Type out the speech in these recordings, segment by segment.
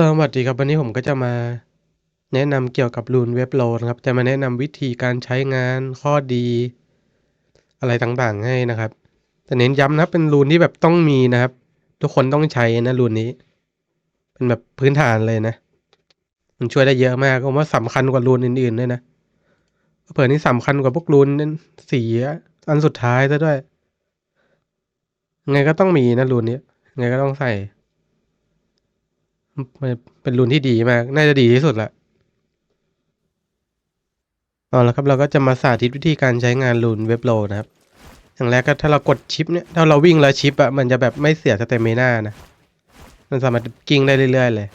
สวัสดีครับวันนี้ผมก็จะมาแนะนำเกี่ยวกับรูนเว็บโหลนะครับจะมาแนะนำวิธีการใช้งานข้อดี อะไรต่างๆให้นะครับ แต่เน้นย้ำนะเป็นรูนที่แบบต้องมีนะครับ ทุกคนต้องใช้นะรูนนี้ เป็นแบบพื้นฐานเลยนะ มันช่วยได้เยอะมากผมว่าสำคัญกว่ารูนอื่นๆด้วยนะเผื่อนี่สำคัญกว่าพวกรูนสีอันสุดท้ายซะด้วยไงก็ต้องมีนะรูนนี้ไงก็ต้องใส่ มันเป็นรุ่นที่ดีมาก น่าจะดีที่สุดละเอาละครับเราก็จะมาสาธิตวิธีการใช้งานรูนเว็บโลนะครับ อย่างแรกก็ถ้าเรากดชิปเนี่ย ถ้าเราวิ่งแล้วชิปอะมันจะแบบไม่เสียสเตมิน่านะ มันสามารถกิ้งได้เรื่อยๆเลย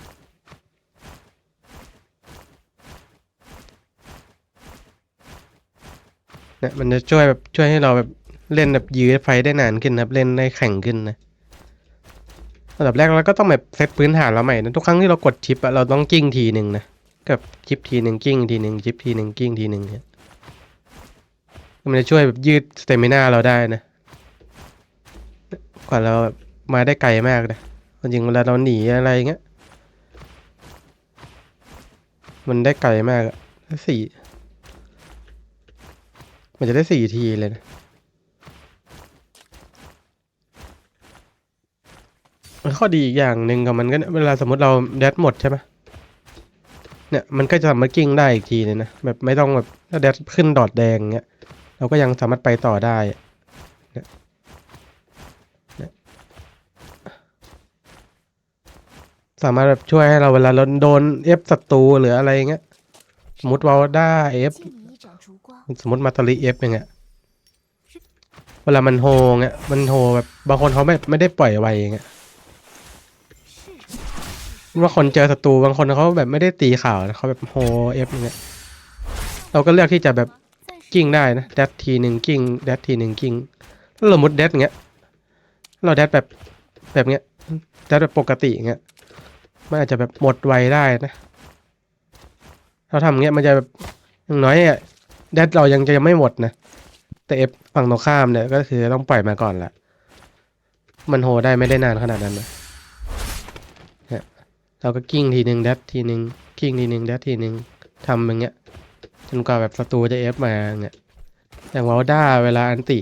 เนี่ยมันจะช่วยแบบช่วยให้เราแบบเล่นแบบยื้อไฟได้นานขึ้นนะครับ เล่นได้แข็งขึ้นนะ อันดับแรกเราก็ต้องแบบเซตพื้นฐานเราใหม่นะทุกครั้งที่เรากดชิปอะเราต้องกิ้งทีหนึ่งนะกับชิปทีหนึ่งกิ้งทีหนึ่งชิปทีหนึ่งกิ้งทีหนึ่งเนี่ยมันจะช่วยแบบยืดสเตมินาเราได้นะกว่าเราแบบมาได้ไกลมากนะจริงเวลาเราหนีอะไรเงี้ยมันได้ไกลมากอะสี่มันจะได้สี่ทีเลยนะ ข้อดีอีกอย่างหนึ่งของมันก็เวลาสมมติเราแดดหมดใช่ไหมเนี่ยมันก็จะสามารถกิ้งได้อีกทีเลยนะแบบไม่ต้องแบบถ้าแดดขึ้นดอดแดงเงี้ยเราก็ยังสามารถไปต่อได้เนี่ยสามารถแบบช่วยให้เราเวลาเราโดนเอฟศัตรูหรืออะไรเงี้ยสมมติว่าได้เอฟสมมติมาตรีเอฟอย่างเงี้ยเวลามันโฮเงี้ยมันโฮแบบบางคนเขาไม่ไม่ได้ปล่อยไวอย่างเงี้ย ว่าคนเจอศัตรูบางคนเขาแบบไม่ได้ตีข่าวเขาแบบโฮเอฟเนี่ยเราก็เลือกที่จะแบบกิ้งได้นะเดดทีหนึ่งกิ้งเดดทีหนึ่งกิ้งถ้าเราหมดเดดเงี้ยเราเดดแบบแบบเงี้ยเดดแบบปกติเงี้ยมันอาจจะแบบหมดไวได้นะเราทำเงี้ยมันจะแบบอย่างน้อยอะเดดเรายังจะไม่หมดนะแต่เอฟฝั่งตรงข้ามเนี่ยก็คือต้องปล่อยมาก่อนแหละมันโฮได้ไม่ได้นานขนาดนั้นนะ เราก็กิ้งทีหนึ่งเดดทีหนึ่งกิ้งทีหนึ่งเดดทีหนึ่งทำอย่างเงี้ยจนกว่าแบบศัตรูจะเอฟมาเงี้ยอย่างวอลด้าเวลาอันติ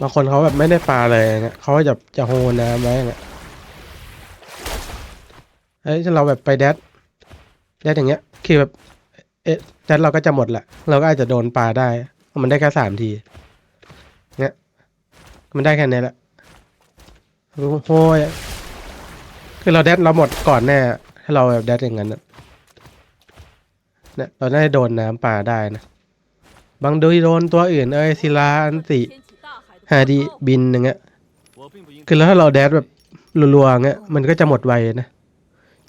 บางคนเขาแบบไม่ได้ปลาเลยเนี่ยเขาจะจะโฮน้ำไว้เงี้ยเฮ้ยเราแบบไปแดดแดดอย่างเงี้ย คือแบบเอ๊ะแดดเราก็จะหมดแหละ เราก็อาจจะโดนปลาได้ มันได้แค่สามที เนี้ยมันได้แค่นี้แหละ โอ้โหคือเราแดดเราหมดก่อนแน่ให้เราแบบแดดอย่างนั้นนะเนี่ยเราได้โดนน้ำป่าได้นะ บางโดยโดนตัวอื่นเอ้ยศิลาอันติฮาดีบินอย่างเงี้ยคือแล้วถ้าเราแดดแบบรัวๆเงี้ยมันก็จะหมดไวนะ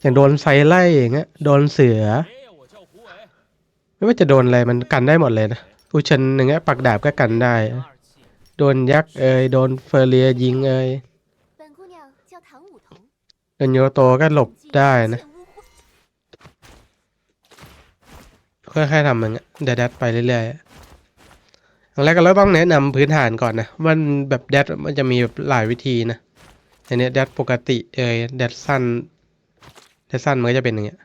อย่างโดนไซไล่อย่างเงี้ยโดนเสือ ไม่ว่าจะโดนอะไรมันกันได้หมดเลยนะอุชันอย่างเงี้ยปักดาบก็กันได้ โดนยักษ์เอ้ยโดนเฟรเรียยิงเอ้ย ดนโยโตก็หลบได้นะค่อยๆทำอย่างเงี้ยเดี๋ยวแดดไปเรื่อยๆอย่างแรกก็เราต้องแนะนำพื้นฐานก่อนนะว่ามันแบบแดดมันจะมีแบบหลายวิธีนะอันนี้ยแดดปกติเอยแดดสั้นแดดสั้นมันก็จะเป็นอย่างเงี้ย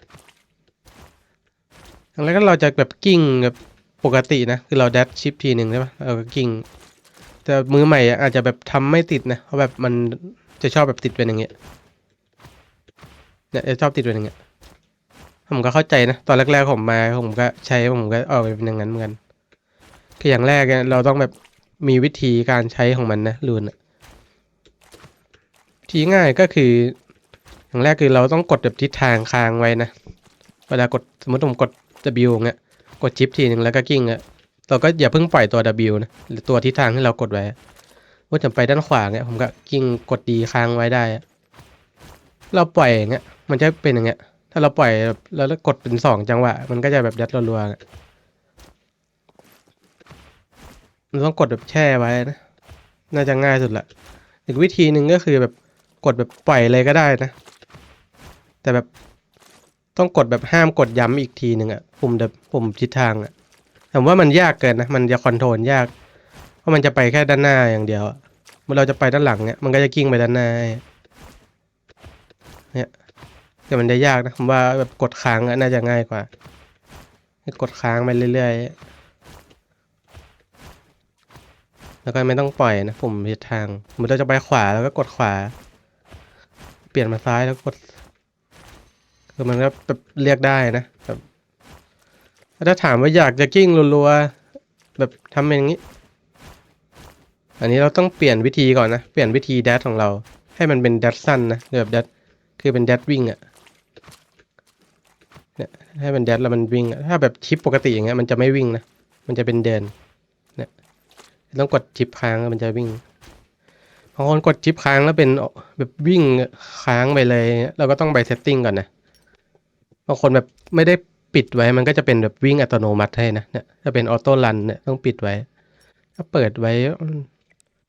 อย่างแรกก็เราจะแบบกิ้งแบบปกตินะคือเราแดดชิปทีหนึ่งใช่ปะเราก็กิ้งแต่มือใหม่อะอาจจะแบบทำไม่ติดนะเพราะแบบมันจะชอบแบบติดเป็นอย่างเงี้ย เนี่ยชอบติดเป็นอย่างเงี้ยผมก็เข้าใจนะ ตอนแรกๆผมมาผมก็ใช้ผมก็ออกไปเป็นอย่างนั้นเหมือนกันคืออย่างแรกเนี่ยเราต้องแบบมีวิธีการใช้ของมันนะรูนอะวิธีง่ายก็คือ อย่างแรกคือเราต้องกดแบบทิศทางค้างไว้นะเวลากดสมมติผมกด W เงี้ยกดชิปทีหนึ่งแล้วก็กิ้งอะเราก็อย่าเพิ่งปล่อยตัว W นะหรือตัวทิศทางที่เรากดไว้ว่าจะไปด้านขวาเงี้ยผมก็กิ้งกดดีค้างไว้ได้ เราปล่อยอย่างเงี้ย มันจะเป็นอย่างเงี้ย ถ้าเราปล่อยแล้วกดเป็นสองจังหวะ มันก็จะแบบยัดรัวๆมันต้องกดแบบแช่ไว้นะ น่าจะง่ายสุดละอีกวิธีหนึ่งก็คือแบบกดแบบปล่อยเลยก็ได้นะ แต่แบบต้องกดแบบห้ามกดย้ำอีกทีหนึ่งอะปุ่มแบบปุ่มทิศทางอะผมว่ามันยากเกินนะ มันจะคอนโทรลยาก เพราะมันจะไปแค่ด้านหน้าอย่างเดียวเมื่อเราจะไปด้านหลังเนี่ย มันก็จะกิ้งไปด้านหน้าเนี่ย แต่มันจะยากนะผมว่าแบบกดค้างน่าจะง่ายกว่าให้กดค้างไปเรื่อยๆ แล้วก็ไม่ต้องปล่อยนะผมผิดทางสมมติเราจะไปขวาแล้วก็กดขวา เปลี่ยนมาซ้ายแล้วกด คือมันก็แบบเรียกได้นะแบบถ้าถามว่าอยากจะกิ้งรัวๆแบบทำเอย่างนี้ อันนี้เราต้องเปลี่ยนวิธีก่อนนะ เปลี่ยนวิธีแดดของเรา ให้มันเป็นแดดสั้นนะแบบแดดคือเป็นแดดวิ่งอะ เนี่ยให้มันแดดแล้วมันวิ่ง ถ้าแบบชิปปกติอย่างเงี้ยมันจะไม่วิ่งนะ มันจะเป็นเดินเนี่ยต้องกดชิปค้างแล้วมันจะวิ่งบางคนกดชิปค้างแล้วเป็นแบบวิ่งค้างไปเลยเงี้ยเราก็ต้องไปเซตติ้งก่อนนะบางคนแบบไม่ได้ปิดไว้มันก็จะเป็นแบบวิ่งอัตโนมัติให้นะเนี่ยถ้าเป็นออโต้รันเนี่ยต้องปิดไว้ ถ้าเปิดไว้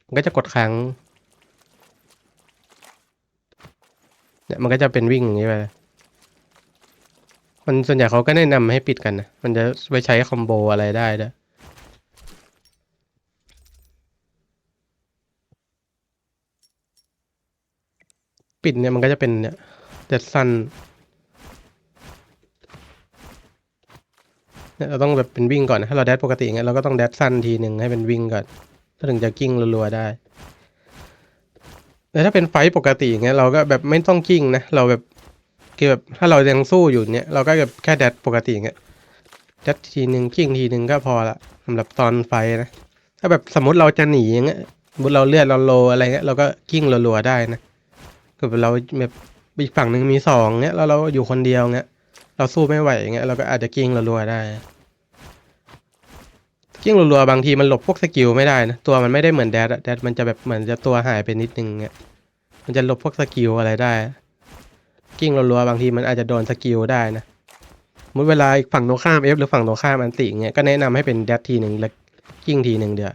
มันก็จะกดค้างเนี่ยมันก็จะเป็นวิ่งอย่างนี้ไป มันส่วนใหญ่เขาก็แนะนำให้ปิดกันนะ มันจะไว้ใช้คอมโบอะไรได้ด้วยปิดเนี่ยมันก็จะเป็นเนี่ยเด็ดสั้นเนี่ยเราต้องแบบเป็นวิ่งก่อน ถ้าเราแดดปกติอย่างเงี้ยเราก็ต้องแดดสั้นทีหนึ่งให้เป็นวิ่งก่อนถึงจะกิ้งรัวๆได้แต่ถ้าเป็นไฟปกติอย่างเงี้ยเราก็แบบไม่ต้องกิ้งนะ เราแบบ คือแบบถ้าเรายังสู้อยู่เนี้ยเราก็แบบแค่แดดปกติเงี้ยแดดทีหนึ่งกิ้งทีหนึ่งก็พอละสำหรับตอนไฟนะถ้าแบบสมมติเราจะหนีอย่างเงี้ยสมมติเราเลือดเราโลอะไรเงี้ยเราก็กิ้งรัวๆได้นะคือบเราแบบอีกฝั่งหนึ่งมีสองเงี้ยแล้วเราอยู่คนเดียวเงี้ยเราสู้ไม่ไหวเงี้ยเราก็อาจจะกิ้งรัวๆได้กิ้งรัวๆบางทีมันหลบพวกสกิลไม่ได้นะตัวมันไม่ได้เหมือนแดดแดดมันจะแบบเหมือนจะตัวหายไปนิดนึงเงี้ยมันจะหลบพวกสกิลอะไรได้ กิ้งรัวๆบางทีมันอาจจะโดนสกิลได้นะสมมุติเวลาอีกฝั่งโนข้ามเอฟหรือฝั่งโนข้ามอันติเงี้ยก็แนะนำให้เป็นแดดทีหนึ่งแล้วกิ้งทีหนึ่งเดียว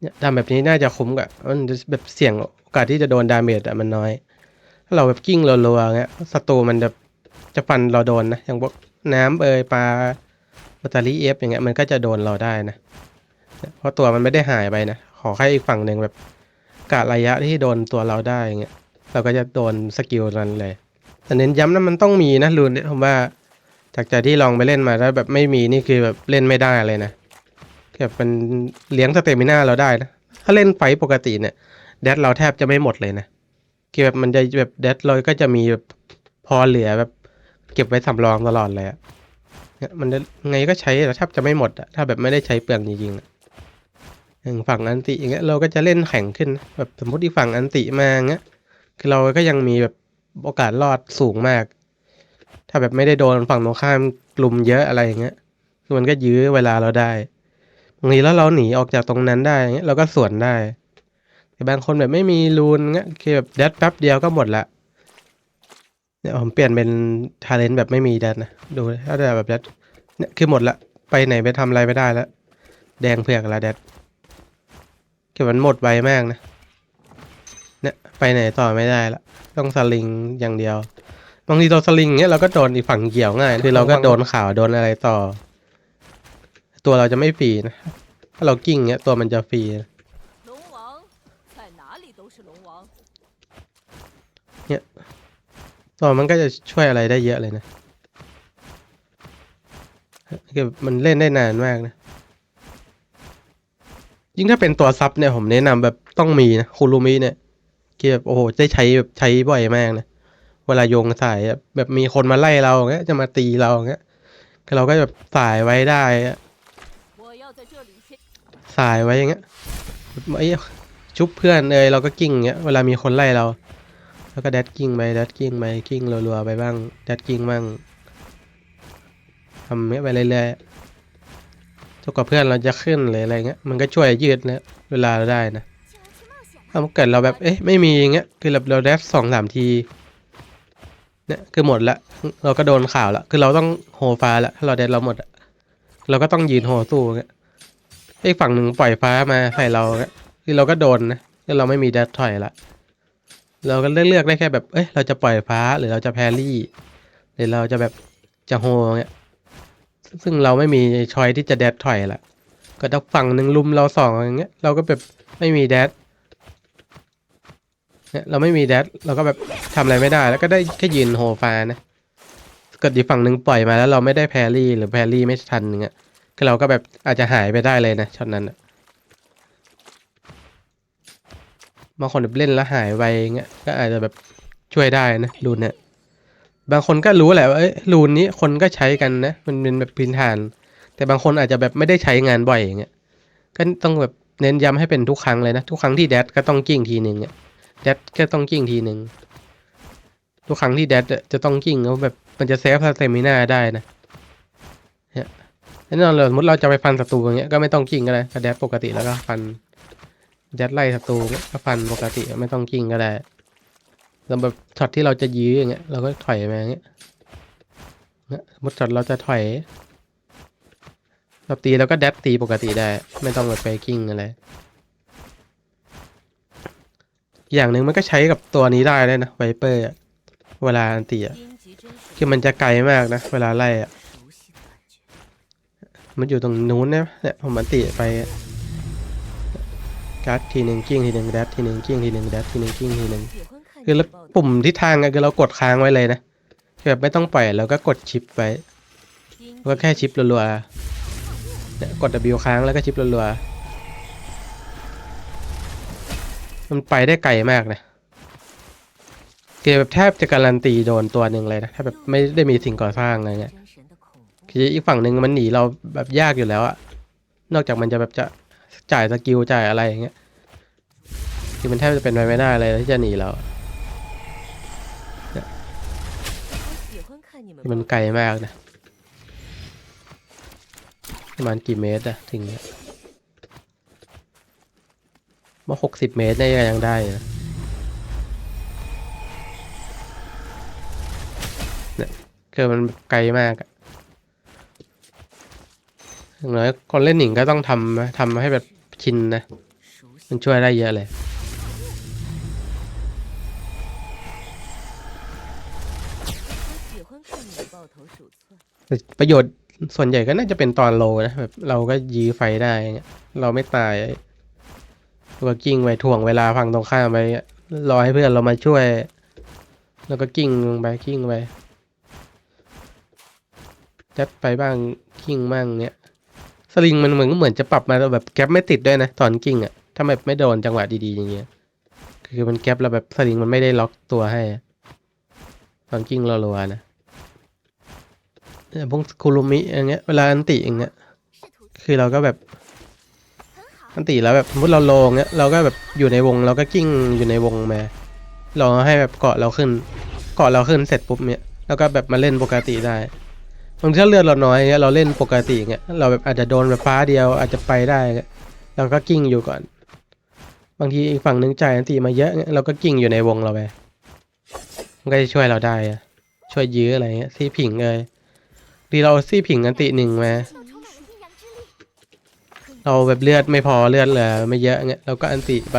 เนี่ยทำแบบนี้น่าจะคุ้มกับมันจะแบบเสี่ยงโอกาสที่จะโดนดาเมจอะมันน้อย ถ้าเราแบบกิ้งรัวๆเงี้ยศัตรูมันจะจะฟันเราโดนนะอย่างพวกน้ำเอยปลาบัตเตอรี่เอฟอย่างเงี้ยมันก็จะโดนเราได้นะ เพราะตัวมันไม่ได้หายไปนะ ขอแค่อีกฝั่งหนึ่งแบบกะระยะที่โดนตัวเราได้อย่างเงี้ย เราก็จะโดนสกิลนั้นเลยแต่เน้นย้ำนะมันต้องมีนะรูนเนี่ยผมว่า จากจากที่ลองไปเล่นมาแล้วแบบไม่มีนี่คือแบบเล่นไม่ได้เลยนะแบบมันเลี้ยงสเตมิน่าเราได้นะถ้าเล่นไฟปกติเนี่ยแดดเราแทบจะไม่หมดเลยนะคือแบบมันจะแบบแดดเราก็จะมีแบบพอเหลือแบบเก็บไว้สำรองตลอดเลยอะเนี่ยมันไงก็ใช้แต่แทบจะไม่หมดอะถ้าแบบไม่ได้ใช้เปลืองจริงๆอะอย่างฝั่งอันติอย่างเงี้ยเราก็จะเล่นแข่งขึ้น แบบสมมติอีกฝั่งอันติมาเงี้ย คือเราก็ยังมีแบบโอกาสรอดสูงมาก ถ้าแบบไม่ได้โดนฝั่งตรงข้ามกลุ่มเยอะอะไรอย่างเงี้ยคือมันก็ยื้อเวลาเราได้บางทีแล้วเราหนีออกจากตรงนั้นได้อย่างเงี้ยเราก็สวนได้ แต่บางคนแบบไม่มีรูนเงี้ยคือแบบแดดแป๊บเดียวก็หมดละเนี่ยผมเปลี่ยนเป็นทาเลนต์แบบไม่มีแดดนะดูถ้าแต่แบบแดดเนี่ยคือหมดละไปไหนไปทำอะไรไม่ได้แล้วแดงเผือกละแดดคือมันหมดไวมากนะ ไปไหนต่อไม่ได้แล้วต้องสลิงอย่างเดียวบางทีโดนสลิงเนี้ยเราก็โดนอีกฝั่งเกี่ยวง่ายคือเราก็โดนข่าวโดนอะไรต่อ ตัวเราจะไม่ฟรีนะถ้าเรากิ้งเนี้ยตัวมันจะฟรีเนี่ยตัวมันก็จะช่วยอะไรได้เยอะเลยนะคือมันเล่นได้นานมากนะ ยิ่งถ้าเป็นตัวซับเนี่ยผมแนะนำแบบต้องมีนะคูรูมิเนี่ย ที่แบบโอ้โหได้ใช้แบบใช้บ่อยมากนะเวลาโยงสายแบบมีคนมาไล่เราเงี้ยจะมาตีเราเงี้ยเราก็แบบสายไว้ได้สายไว้อย่างเงี้ยไอ้ชุบเพื่อนเลยเราก็กิ้งเงี้ยเวลามีคนไล่เรา แล้วก็แดดกิ้งไปแดดกิ้งไปกิ้งรัวๆไปบ้างแดดกิ้งบ้างทำเงี้ยไปเรื่อยๆจนกว่าเพื่อนเราจะขึ้นเลยอะไรเงี้ยมันก็ช่วยยืดนะเวลาเราได้นะ ถ้าเกิดเราแบบเอ๊ะไม่มีอย่างเงี้ยคือแบบเราแดดสองสามทีเนี่ยคือหมดละเราก็โดนข่าวละคือเราต้องโฮฟ้าละถ้าเราแดดเราหมดอะเราก็ต้องยืนโฮสู้เงี้ยไอ้ฝั่งหนึ่งปล่อยฟ้ามาใส่เราเงี้ยคือเราก็โดนนะคือเราไม่มีแดดถอยละเราก็เลือกเลือกได้แค่แบบเอ้ยเราจะปล่อยฟ้าหรือเราจะแพรี่หรือเราจะแบบจะโฮเงี้ยซึ่งเราไม่มีชอยที่จะแดดถอยละก็ถ้าฝั่งหนึ่งลุมเราสองอย่างเงี้ยเราก็แบบไม่มีแดด เนี่ยเราไม่มีแดดเราก็แบบทำอะไรไม่ได้ แล้วก็ได้แค่ยืนโฮฟ้านะเกิดอีกฝั่งหนึ่งปล่อยมาแล้วเราไม่ได้แพรรี่หรือแพรรี่ไม่ทันเงี้ยก็เราก็แบบอาจจะหายไปได้เลยนะช็อตนั้นบางคนแบบเล่นแล้วหายไปเงี้ยก็อาจจะแบบช่วยได้นะรูนเนี่ยบางคนก็รู้แหละว่าเอ้ยรูนนี้คนก็ใช้กันนะ มันเป็นแบบพื้นฐาน แต่บางคนอาจจะแบบไม่ได้ใช้งานบ่อยอย่างเงี้ยก็ต้องแบบเน้นย้ำให้เป็นทุกครั้งเลยนะ ทุกครั้งที่แดดก็ต้องกิ้งทีหนึ่งเนี่ย แดดก็ต้องกิ้งทีหนึ่งทุกครั้งที่แดดจะต้องกิ้งแล้วแบบมันจะเซฟสเตมินาได้นะเนี่ยแน่นอนเลยสมมติเราจะไปฟันศัตรูอย่างเงี้ยก็ไม่ต้องกิ้งก็ได้ก็แดดปกติแล้วก็ฟันแดดไล่ศัตรูเงี้ยก็ฟันปกติไม่ต้องกิ้งก็ได้แล้วแบบช็อตที่เราจะยื้ออย่างเงี้ยเราก็ถอยมาอย่างเงี้ยเนี่ยสมมติช็อตเราจะถอยเราตีแล้วก็แดดตีปกติได้ ไม่ต้องแบบไปกิ้งอะไร อย่างหนึ่งมันก็ใช้กับตัวนี้ได้เลยนะไวเปอร์เวลาอันตีอะคือมันจะไกลมากนะ เวลาไล่อะมันอยู่ตรงนู้นนะเนี่ยผมมันตีไปกัดทีหนึ่งกิ้งทีหนึ่งแดดทีหนึ่งกิ้งทีหนึ่งแดดทีหนึ่งกิ้งทีหนึ่งคือแล้วปุ่มทิศทางคือเรากดค้างไว้เลยนะแบบไม่ต้องปล่อยเราก็กดชิปไว้ก็แค่ชิปรัวๆเนี่ยกด W ค้างแล้วก็ชิปรัวๆ มันไปได้ไกลมากนะเกมแบบแทบจะการันตีโดนตัวหนึ่งเลยนะ ถ้าแบบไม่ได้มีสิ่งก่อสร้างอะไรเงี้ยคืออีกฝั่งหนึ่งมันหนีเราแบบยากอยู่แล้วอะนอกจากมันจะแบบจะจ่ายสกิลจ่ายอะไรอย่างเงี้ยคือมันแทบจะเป็นไปไม่ได้เลยที่จะหนีเรา มันไกลมากนะประมาณกี่เมตรอะถึงเนี้ย มาหกสิบเมตรได้ยังได้เนี่ยคือมันไกลมากอะอย่างน้อยคนเล่นหนิงก็ต้องทำทำให้แบบชินนะ มันช่วยได้เยอะเลยประโยชน์ส่วนใหญ่ก็น่าจะเป็นตอนโลนะแบบเราก็ยื้อไฟได้ เราไม่ตาย ตัวกิ้งไปถ่วงเวลาฝั่งตรงข้ามไปรอให้เพื่อนเรามาช่วย แล้วก็กิ้งลงไปกิ้งไปจัดไปบ้างกิ้งบ้างเนี้ยสลิงมันเหมือนเหมือนจะปรับมาแบบแก๊ปไม่ติดด้วยนะตอนกิ้งอะ่ะถ้าแบบไม่โดนจังหวะดีๆอย่างเงี้ยคือมันแก๊ปแล้วแบบสลิงมันไม่ได้ล็อกตัวให้ ตอนกิ้งรัวๆนะเนี่ยพวกคุรุมิอย่างเงี้ยเวลาอันติอย่างเงี้ยคือเราก็แบบ มันตีแล้วแบบสมมติเราลงเนี้ยเราก็แบบอยู่ในวงเราก็กิ้งอยู่ในวงมาลองให้แบบเกาะเราขึ้น เกาะเราขึ้นเสร็จปุ๊บเนี้ยแล้วก็แบบมาเล่นปกติได้บางทีถ้าเลือดเราน้อยเนี้ยเราเล่นปกติเงี้ยเราแบบอาจจะโดนแบบฟ้าเดียวอาจจะไปได้เราก็กิ้งอยู่ก่อน บางทีอีกฝั่งนึงใจ่ายตีมาเยอะเนี้ยเราก็กิ้งอยู่ในวงเราไปมันก็จะช่วยเราได้ช่วยยื้ออะไรเงี้ยซีผิงเลยดีเราซีผิงอันติหนึ่งมา เราแบบเลือดไม่พอเลือดเหลือไม่เยอะเงี้ยเราก็อันติไป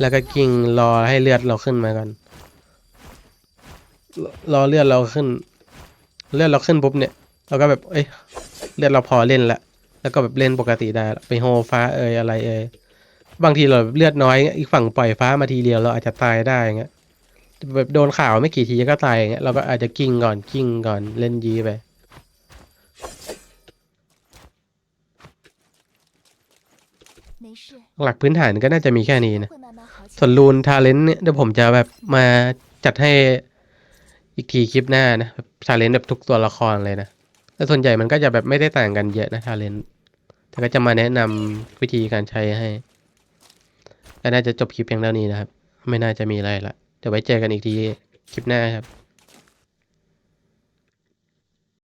แล้วก็กิ้งรอให้เลือดเราขึ้นมาก่อนรอเลือดเราขึ้น เลือดเราขึ้นปุ๊บเนี่ย เราก็แบบ เอ้ยเลือดเราพอเล่นละแล้วก็แบบเล่นปกติได้ไปโฮฟ้าเอยอะไรเอยบางทีเราเลือดน้อยอีกฝั่งปล่อยฟ้ามาทีเดียวเราอาจจะตายได้เงี้ยแบบโดนข่าวไม่กี่ทีก็ตายเงี้ยเราก็อาจจะกิ้งก่อนกิ้งก่อนเล่นยีไป หลักพื้นฐานก็น่าจะมีแค่นี้นะ ส่วนรูนทาเลนต์เนี่ยเดี๋ยวผมจะแบบมาจัดให้อีกทีคลิปหน้านะทาเลนต์แบบทุกตัวละครเลยนะแต่ส่วนใหญ่มันก็จะแบบไม่ได้ต่างกันเยอะนะทาเลนต์แต่ก็จะมาแนะนำวิธีการใช้ให้ก็น่าจะจบคลิปเพียงเท่านี้นะครับ ไม่น่าจะมีอะไรละเดี๋ยวไว้เจอกันอีกทีคลิปหน้าครับ